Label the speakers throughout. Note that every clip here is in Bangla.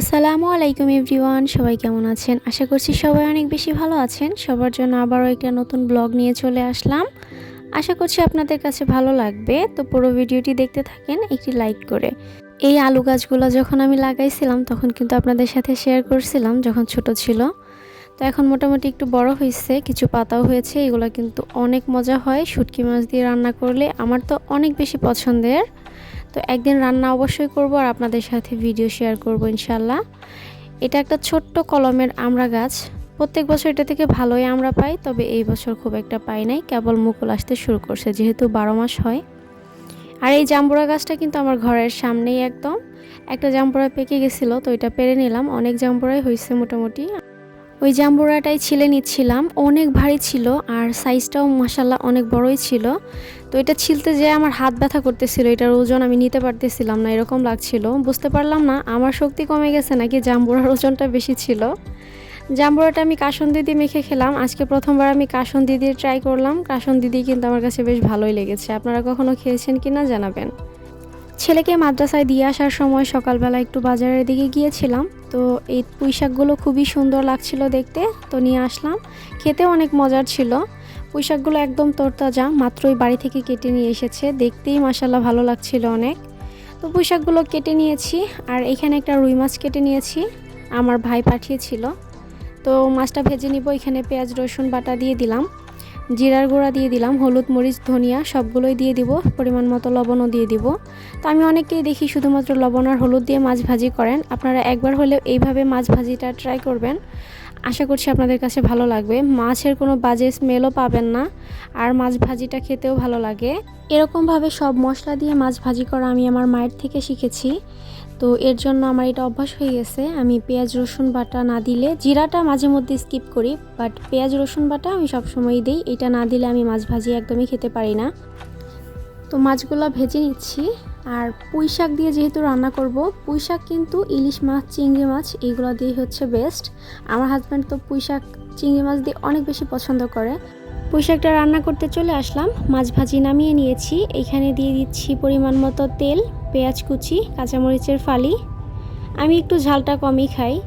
Speaker 1: আসসালামু আলাইকুম এভরিওয়ান, সবাই কেমন আছেন? আশা করছি সবাই অনেক বেশি ভালো আছেন। সবার জন্য আবারও একটা নতুন ব্লগ নিয়ে চলে আসলাম। আশা করছি আপনাদের কাছে ভালো লাগবে। তো পুরো ভিডিওটি দেখতে থাকেন, একটি লাইক করে। এই আলু গাছগুলো যখন আমি লাগাইছিলাম, তখন কিন্তু আপনাদের সাথে শেয়ার করছিলাম যখন ছোট ছিল। তো এখন মোটামুটি একটু বড় হয়েছে, কিছু পাতাও হয়েছে, এগুলো কিন্তু অনেক মজা হয়। শুটকি মাছ দিয়ে রান্না করলে আমার তো অনেক বেশি পছন্দের। তো একদিন রান্না অবশ্যই করব আর আপনাদের সাথে ভিডিও শেয়ার করব ইনশাল্লাহ। এটা একটা ছোট্ট কলমের আমড়া গাছ। প্রত্যেক বছর এটা থেকে ভালোই আমরা পাই, তবে এই বছর খুব একটা পাই নাই। কেবল মুকুল আসতে শুরু করছে, যেহেতু বারো মাস হয়। আর এই জাম্বুরা গাছটা কিন্তু আমার ঘরের সামনেই একদম। একটা জাম্বুরা পেকে গেছিল, তো এটা পেরে নিলাম। অনেক জাম্বুরাই হয়েছে মোটামুটি। ওই জাম্বুরাটাই ছিলে নিচ্ছিলাম। অনেক ভারী ছিল আর সাইজটাও মাসাল্লাহ অনেক বড়ই ছিল। তো এটা ছিলতে যে আমার হাত ব্যথা করতেছিল, এটার ওজন আমি নিতে পারতেছিলাম না, এরকম লাগছিল। বুঝতে পারলাম না, আমার শক্তি কমে গেছে নাকি জাম্বুরার ওজনটা বেশি ছিল। জাম্বুরাটা আমি কাসন দিদি মেখে খেলাম। আজকে প্রথমবার আমি কাসন দিদি ট্রাই করলাম। কাসন দিদি কিন্তু আমার কাছে বেশ ভালোই লেগেছে। আপনারা কখনো খেয়েছেন কি না জানাবেন। ছেলেকে মাদ্রাসায় দিয়ে আসার সময় সকালবেলা একটু বাজারের দিকে গিয়েছিলাম। তো এই পুঁইশাকগুলো খুবই সুন্দর লাগছিল দেখতে, তো নিয়ে আসলাম। খেতে অনেক মজার ছিল। পুঁইশাকগুলো একদম তরতাজা, মাত্রই বাড়ি থেকে কেটে নিয়ে এসেছে। দেখতেই মাসাল্লাহ ভালো লাগছিল অনেক। তো পুঁইশাকগুলো কেটে নিয়েছি আর এখানে একটা রুই মাছ কেটে নিয়েছি, আমার ভাই পাঠিয়েছিল। তো মাছটা ভেজে নিব, এখানে পেঁয়াজ, রসুন বাটা দিয়ে দিলাম। জিরার গুঁড়া দিয়ে দিলাম, হলুদ, মরিচ, ধনিয়া, সবগুলোই দিয়ে দিব, পরিমাণ মতো লবণও দিয়ে দিব। তো আমি অনেকেই দেখি শুধুমাত্র লবণ আর হলুদ দিয়ে মাছ ভাজি করেন। আপনারা একবার হলেও এইভাবে মাছ ভাজিটা ট্রাই করবেন। আশা করছি আপনাদের কাছে ভালো লাগবে। মাছের কোনো বাজে স্মেলও পাবেন না, আর মাছ ভাজিটা খেতেও ভালো লাগে। এরকমভাবে সব মশলা দিয়ে মাছ ভাজি করা আমি আমার মায়ের থেকে শিখেছি। তো এর জন্য আমার এটা অভ্যাস হয়ে গেছে। আমি পেঁয়াজ, রসুন, বাটা না দিলে জিরাটা মাঝে মধ্যে স্কিপ করি বাট পেঁয়াজ, রসুন, বাটা আমি সবসময়ই দিই। এটা না দিলে আমি মাছ ভাজি একদমই খেতে পারি না। তো মাছগুলো ভেজে নিচ্ছি। আর পুঁই শাক দিয়ে যেহেতু রান্না করব পুঁই শাক কিন্তু ইলিশ মাছ, চিংড়ি মাছ, এগুলো দিয়ে হচ্ছে বেস্ট আমার হাজব্যান্ড তো পুঁই শাক চিংড়ি মাছ দিয়ে অনেক বেশি পছন্দ করে। পুঁই শাকটা রান্না করতে চলে আসলাম, মাছ ভাজি নামিয়ে নিয়েছি। এখানে দিয়ে দিচ্ছি পরিমাণ মতো তেল, পেঁয়াজ কুচি, কাঁচামরিচের ফালি। আমি একটু ঝালটা কমই খাই।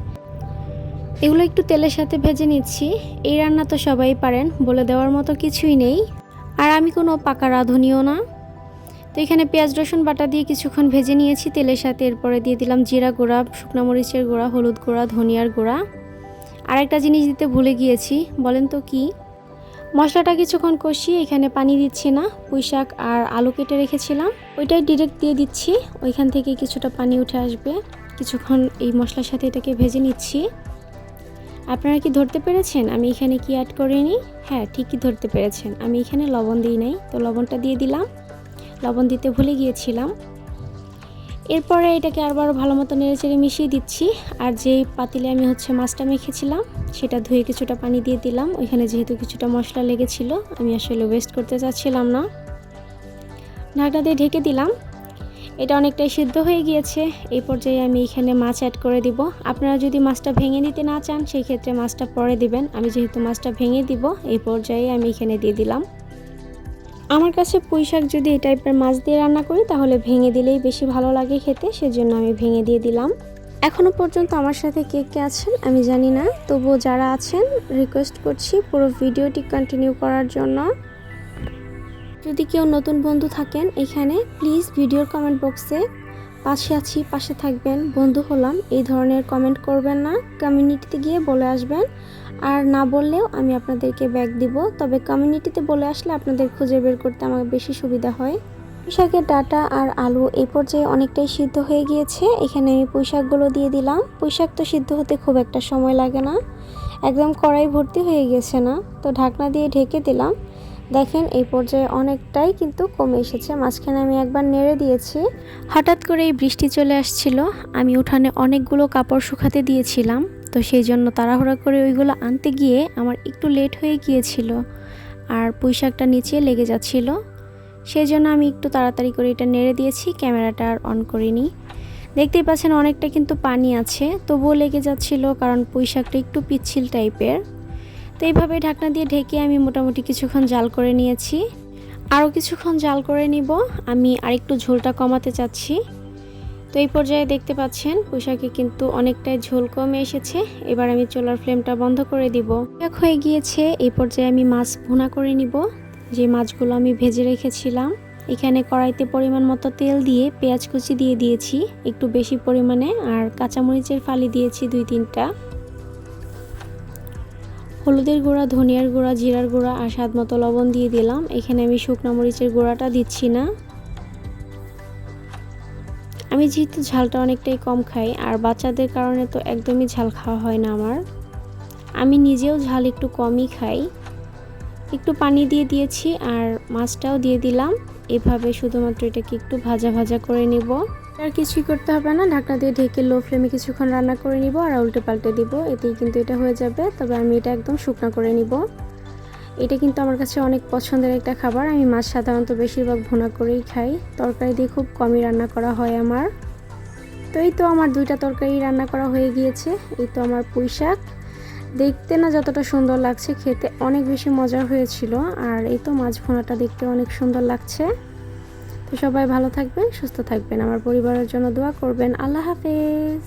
Speaker 1: এগুলো একটু তেলের সাথে ভেজে নিচ্ছি। এই রান্না তো সবাই পারেন, বলে দেওয়ার মতো কিছুই নেই। আর আমি কোনো পাকা রাঁধুনিও না। তো এখানে পেঁয়াজ, রসুন বাটা দিয়ে কিছুক্ষণ ভেজে নিয়েছি তেলের সাথে। এরপরে দিয়ে দিলাম জিরা গুঁড়া, শুকনো মরিচের গুঁড়া, হলুদ গুঁড়া, ধনিয়ার গুঁড়া। আর একটা জিনিস দিতে ভুলে গিয়েছি, বলেন তো কি? মশলাটা কিছুক্ষণ কষিয়ে এখানে পানি দিচ্ছি না, পুঁই শাক আর আলু কেটে রেখেছিলাম। ওইটাই ডিরেক্ট দিয়ে দিচ্ছি, ওইখান থেকে কিছুটা পানি উঠে আসবে। কিছুক্ষণ এই মশলার সাথে এটাকে ভেজে নিচ্ছি। আপনারা কি ধরতে পেরেছেন? আমি এখানে কি অ্যাড করিনি? হ্যাঁ ঠিকই ধরতে পেরেছেন। আমি এখানে লবণ দিই নাই, তো লবণটা দিয়ে দিলাম। লবণ দিতে ভুলে গিয়েছিলাম। এরপরে এটাকে আরবারও ভালো মতো নেড়েচেড়ে মিশিয়ে দিচ্ছি। আর যে পাতিলে আমি হচ্ছে মাছটা মেখেছিলাম, সেটা ধুয়ে কিছুটা পানি দিয়ে দিলাম। ওইখানে যেহেতু কিছুটা মশলা লেগেছিল, আমি আসলে ওয়েস্ট করতে চাচ্ছিলাম না। ঢাকনা দিয়ে ঢেকে দিলাম। এটা অনেকটাই সিদ্ধ হয়ে গিয়েছে। এই পর্যায়ে আমি এখানে মাছ অ্যাড করে দিব। আপনারা যদি মাছটা ভেঙে দিতে না চান, সেই ক্ষেত্রে মাছটা পরে দিবেন। আমি যেহেতু মাছটা ভেঙে দিব, এই পর্যায়ে আমি এখানে দিয়ে দিলাম। আমার কাছে পুঁই শাক যদি এই টাইপের মাছ দিয়ে রান্না করি, তাহলে ভেঙে দিলেই বেশি ভালো লাগে খেতে, সেজন্য আমি ভেঙে দিয়ে দিলাম। এখনও পর্যন্ত আমার সাথে কে কে আছেন, আমি জানি না। তবুও যারা আছেন রিকোয়েস্ট করছি পুরো ভিডিওটি কন্টিনিউ করার জন্য। যদি কেউ নতুন বন্ধু থাকেন এখানে প্লিজ ভিডিওর কমেন্ট বক্সে পাশে আছি, পাশে থাকবেন। বন্ধু হলাম, এই ধরনের কমেন্ট করবেন না। কমিউনিটিতে গিয়ে বলে আসবেন। আর না বললেও আমি আপনাদেরকে ব্যাগ দিব। তবে কমিউনিটিতে বলে আসলে আপনাদের খুঁজে বের করতে আমার বেশি সুবিধা হয়। পুঁইশাকের ডাটা আর আলু এই পর্যায়ে অনেকটাই সিদ্ধ হয়ে গিয়েছে। এখানে আমি পুঁইশাকগুলো দিয়ে দিলাম। পুঁইশাক তো সিদ্ধ হতে খুব একটা সময় লাগে না। একদম কড়াই ভর্তি হয়ে গেছে না। তো ঢাকনা দিয়ে ঢেকে দিলাম। দেখেন, এই পর্যায়ে অনেকটাই কিন্তু কমে এসেছে। মাঝখানে আমি একবার নেড়ে দিয়েছি। হঠাৎ করে এই বৃষ্টি চলে আসছিল। আমি উঠানে অনেকগুলো কাপড় শুকাতে দিয়েছিলাম। তো সেই জন্য তাড়াহুড়া করে ওইগুলো আনতে গিয়ে আমার একটু লেট হয়ে গিয়েছিল আর পুঁইশাকটা নিচে লেগে যাচ্ছিল। সেই জন্য আমি একটু তাড়াতাড়ি করে এটা নেড়ে দিয়েছি, ক্যামেরাটা আর অন করিনি। দেখতেই পাচ্ছেন অনেকটা কিন্তু পানি আছে। তবুও লেগে যাচ্ছিল কারণ পুঁইশাকটা একটু পিচ্ছিল টাইপের তো এইভাবে ঢাকনা দিয়ে ঢেকে আমি মোটামুটি কিছুক্ষণ জাল করে নিয়েছি। আরও কিছুক্ষণ জাল করে নিব। আমি আরেকটু ঝোলটা কমাতে চাচ্ছি। তো এই পর্যায়ে দেখতে পাচ্ছেন, পোশাকে কিন্তু অনেকটাই ঝোল কমে এসেছে। এবার আমি চোলার ফ্লেমটা বন্ধ করে দিব। এক হয়ে গিয়েছে, এই পর্যায়ে আমি মাছ ভুনা করে নিব। যে মাছগুলো আমি ভেজে রেখেছিলাম, এখানে কড়াইতে পরিমাণ মতো তেল দিয়ে পেঁয়াজ কুচি দিয়ে দিয়েছি। একটু বেশি পরিমাণে, আর কাঁচামরিচের ফালি দিয়েছি দুই তিনটা। হলুদের গুঁড়া, ধনিয়ার গুঁড়া, জিরার গুঁড়া আর স্বাদ মতো লবণ দিয়ে দিলাম। এখানে আমি শুকনো মরিচের গুঁড়াটা দিচ্ছি না। আমি যেহেতু ঝালটা অনেকটাই কম খাই, আর বাচ্চাদের কারণে তো একদমই ঝাল খাওয়া হয় না আমার। আমি নিজেও ঝাল একটু কমই খাই। একটু পানি দিয়ে দিয়েছি আর মাছটাও দিয়ে দিলাম। এভাবে শুধুমাত্র এটাকে একটু ভাজা ভাজা করে নিব। আর কিছুই করতে হবে না। ঢাকনা দিয়ে ঢেকে লো ফ্লেমে কিছুক্ষণ রান্না করে নিব আর উল্টে পাল্টে দিব। এতেই কিন্তু এটা হয়ে যাবে। তবে আমি এটা একদম শুকনো করে নিব। এটা কিন্তু আমার কাছে অনেক পছন্দের একটা খাবার। আমি মাছ সাধারণত বেশিরভাগ ভুনা করেই খাই। তরকারি দিয়ে খুব কমই রান্না করা হয় আমার। তো এই তো আমার দুইটা তরকারি রান্না করা হয়ে গিয়েছে। এই তো আমার পুঁই শাক। দেখতে না যতটা সুন্দর লাগছে, খেতে অনেক বেশি মজা হয়েছিল। আর এই তো মাছ ভোনাটা দেখতে অনেক সুন্দর লাগছে। তো সবাই ভালো থাকবেন সুস্থ থাকবেন। আমার পরিবারের জন্য দোয়া করবেন। আল্লাহ হাফেজ।